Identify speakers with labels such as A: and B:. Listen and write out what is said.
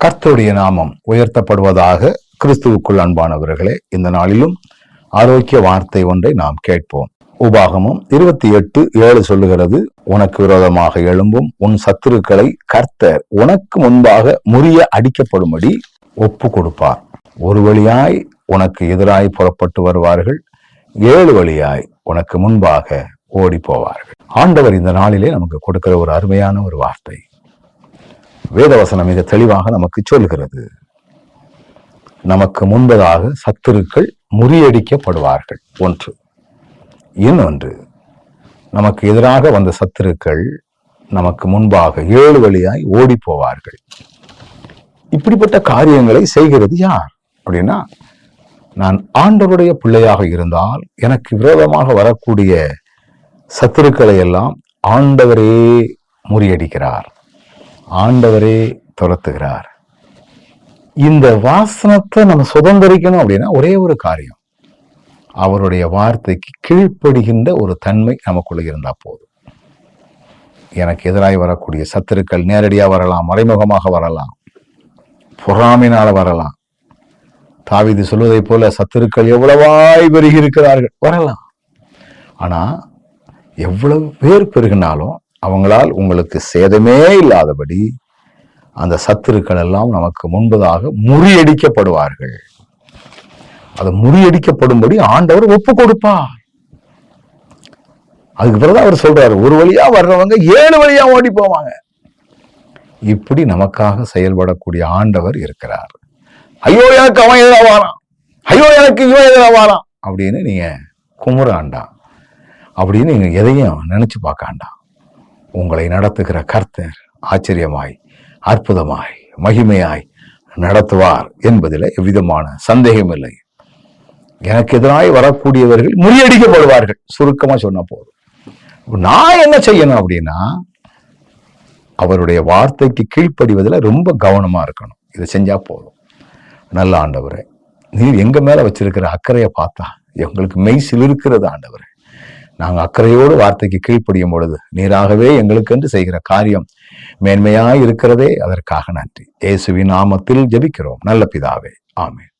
A: கர்த்தருடைய நாமம் உயர்த்தப்படுவதாக கிறிஸ்துவுக்குள் அன்பானவர்களே இந்த நாளிலும் ஆரோக்கிய வார்த்தை ஒன்றை நாம் கேட்போம். உபாகமும் இருபத்தி எட்டு ஏழு சொல்லுகிறது உனக்கு விரோதமாக எழும்பும் உன் சத்துருக்களை கர்த்தர் உனக்கு முன்பாக முறிய அடிக்கப்படும்படி ஒப்பு கொடுப்பார் ஒரு வழியாய் உனக்கு எதிராய் புறப்பட்டு வருவார்கள் ஏழு வழியாய் உனக்கு முன்பாக ஓடி போவார்கள் ஆண்டவர் இந்த நாளிலே நமக்கு கொடுக்கிற ஒரு அருமையான ஒரு வார்த்தை. வேதவசனம் மிக தெளிவாக நமக்கு சொல்கிறது. நமக்கு முன்பதாக சத்துருக்கள் முறியடிக்கப்படுவார்கள். ஒன்று. இன்னொன்று நமக்கு எதிராக வந்த சத்துருக்கள் நமக்கு முன்பாக ஏழு வழியாய் ஓடி போவார்கள் இப்படிப்பட்ட காரியங்களை செய்கிறது யார்? அப்படின்னா நான் ஆண்டவருடைய பிள்ளையாக இருந்தால் எனக்கு விரோதமாக வரக்கூடிய சத்துருக்களை எல்லாம் ஆண்டவரே முறியடிக்கிறார். ஆண்டவரே துரத்துகிறார். இந்த வாசனத்தை நம்ம சுதந்திரிக்கணும் அப்படின்னா ஒரே ஒரு காரியம். அவருடைய வார்த்தைக்கு கீழ்ப்படுகின்ற ஒரு தன்மை நமக்குள்ள இருந்தா போதும். எனக்கு எதிராக வரக்கூடிய சத்துருக்கள் நேரடியாக வரலாம் மறைமுகமாக வரலாம் பொறாமினால் வரலாம். தாவிது சொல்வதைப் போல சத்துருக்கள் எவ்வளவாய் பெருகி இருக்கிறார்கள் வரலாம். ஆனால் எவ்வளவு பேர் பெருகினாலும் அவங்களால் உங்களுக்கு சேதமே இல்லாதபடி அந்த சத்துருக்கள் எல்லாம் நமக்கு முன்பதாக முறியடிக்கப்படுவார்கள். அது முறியடிக்கப்படும்படி ஆண்டவர் ஒப்பு கொடுப்பார். அதுக்கு பிறகு அவர் சொல்றாரு ஒரு வழியா வர்றவங்க ஏழு வழியா ஓடி போவாங்க. இப்படி நமக்காக செயல்படக்கூடிய ஆண்டவர் இருக்கிறார். ஐயோ எனக்கு அவன் எதிராவானான் ஐயோ எனக்கு இவன் எதிராவானான் அப்படின்னு நீங்க குமுறாண்டா அப்படின்னு நீங்க எதையும் நினைச்சு பார்க்காண்டாம். உங்களை நடத்துகிற கர்த்தர் ஆச்சரியமாய் அற்புதமாய் மகிமையாய் நடத்துவார் என்பதில் எவ்விதமான சந்தேகம் இல்லை. எனக்கு எதிராய் வரக்கூடியவர்கள் முறியடிக்கப்படுவார்கள். சுருக்கமாக சொன்ன போதும். நான் என்ன செய்யணும் அப்படின்னா அவருடைய வார்த்தைக்கு கீழ்ப்படிவதில் ரொம்ப கவனமாக இருக்கணும். இதை செஞ்சால் போதும். நல்ல ஆண்டவரே நீர் எங்கள் மேலே வச்சிருக்கிற அக்கறையை பார்த்தா எங்களுக்கு மெய் சிலிருக்கிறது ஆண்டவரே. நாங்கள் அக்கறையோடு வார்த்தைக்கு கீழ்ப்படியும் பொழுது நீராகவே எங்களுக்கென்று செய்கிற காரியம் மேன்மையாய் இருக்கிறதே அதற்காக நன்றி. இயேசுவின் நாமத்தில் ஜெபிக்கிறோம். நல்ல பிதாவே. ஆமேன்.